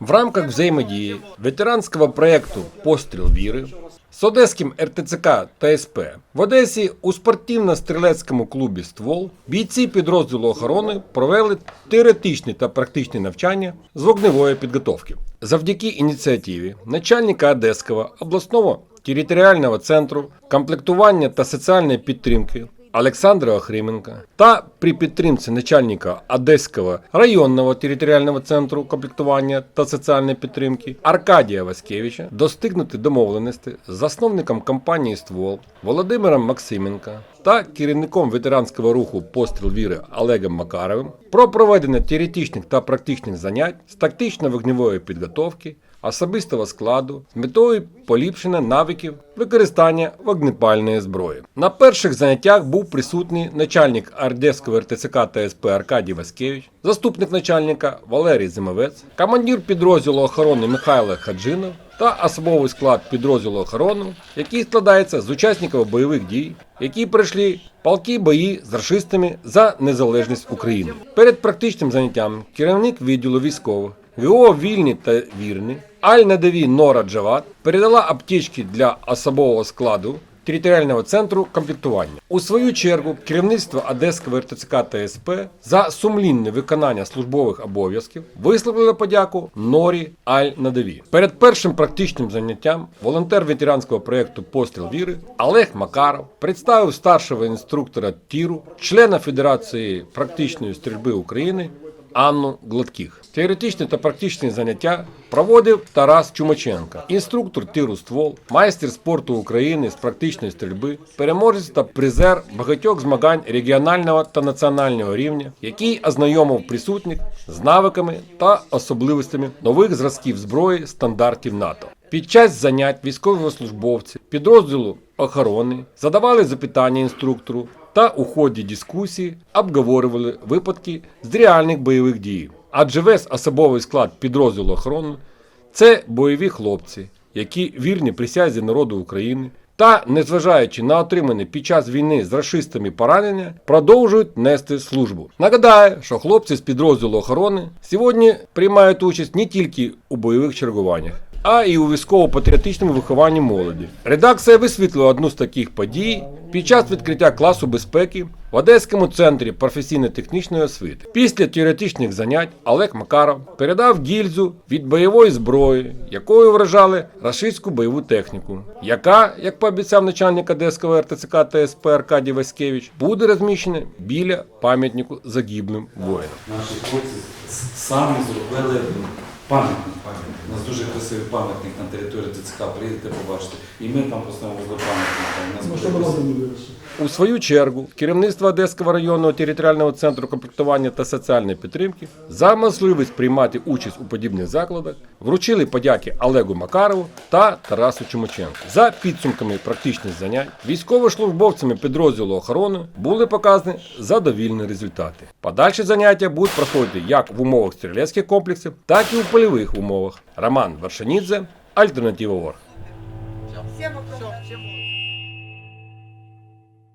В рамках взаимодії ветеранського проєкту Постріл віри з Одеським РТЦК та СП в Одесі у спортивно-стрілецькому клубі Ствол бійці підрозділу охорони провели теоретичні та практичні навчання з вогневої підготовки. Завдяки ініціативі начальника Одеського обласного територіального центру комплектування та соціальної підтримки Олександра Охрименка та при підтримці начальника Одеського районного територіального центру комплектування та соціальної підтримки Аркадія Васкевича достигнути домовленості з засновником компанії Ствол Володимиром Максименка та керівником ветеранського руху Постріл віри Олегом Макаровим про проведення теоретичних та практичних занять з тактично-вогневої підготовки особистого складу з метою поліпшення навиків використання вогнепальної зброї. На перших заняттях був присутній начальник Ардеського РТЦК СП Аркадій Васкевич, заступник начальника Валерій Зимовець, командир підрозділу охорони Михайло Хаджинов та особовий склад підрозділу охорони, який складається з учасників бойових дій, які пройшли палки бої з рашистами за незалежність України. Перед практичним заняттям керівник відділу військових ВО Вільні та Вірні Аль-Надаві Нора Джават передала аптечки для особового складу територіального центру комплектування. У свою чергу керівництво Одеського РТЦК та СП за сумлінне виконання службових обов'язків висловило подяку Норі Аль-Надаві. Перед першим практичним заняттям волонтер ветеранського проєкту Постріл віри Олег Макаров представив старшого інструктора тіру, члена Федерації практичної стрільби України Анну Гладких. Теоретичні та практичні заняття проводив Тарас Чумаченко, інструктор тиру ствол, майстер спорту України з практичної стрільби, переможець та призер багатьох змагань регіонального та національного рівня, який ознайомив присутніх з навиками та особливостями нових зразків зброї стандартів НАТО. Під час занять військовослужбовці підрозділу охорони задавали запитання інструктору та у ході дискусії обговорювали випадки з реальних бойових дій. Адже весь особовий склад підрозділу охорони це бойові хлопці, які вірні присязі народу України та, незважаючи на отримане під час війни з рашистами поранення, продовжують нести службу. Нагадаю, що хлопці з підрозділу охорони сьогодні приймають участь не тільки у бойових чергуваннях. А і у військово-патріотичному вихованні молоді. Редакція висвітлила одну з таких подій під час відкриття класу безпеки в Одеському центрі професійно-технічної освіти. Після теоретичних занять Олег Макаров передав гільзу від бойової зброї, якою вражали рашистську бойову техніку, яка, як пообіцяв начальник Одеського РТЦК та СП Аркадій Васькевич, буде розміщена біля пам'ятнику загиблим воїнам. Наші хлопці самі зробили пам'ятник. У нас дуже красивий пам'ятник на території ДЦК. Приїдете, побачите. І ми там поставимо до пам'ятника. У свою чергу керівництво Одеського районного територіального центру комплектування та соціальної підтримки за можливість приймати участь у подібних закладах вручили подяки Олегу Макарову та Тарасу Чумаченку. За підсумками практичних занять військовослужбовцями підрозділу охорони були показані задовільні результати. Подальші заняття будуть проходити як в умовах стрілецьких комплексів, так і у польових умовах. Роман Варшанідзе, Альтернатива Орг. Всем вопросы.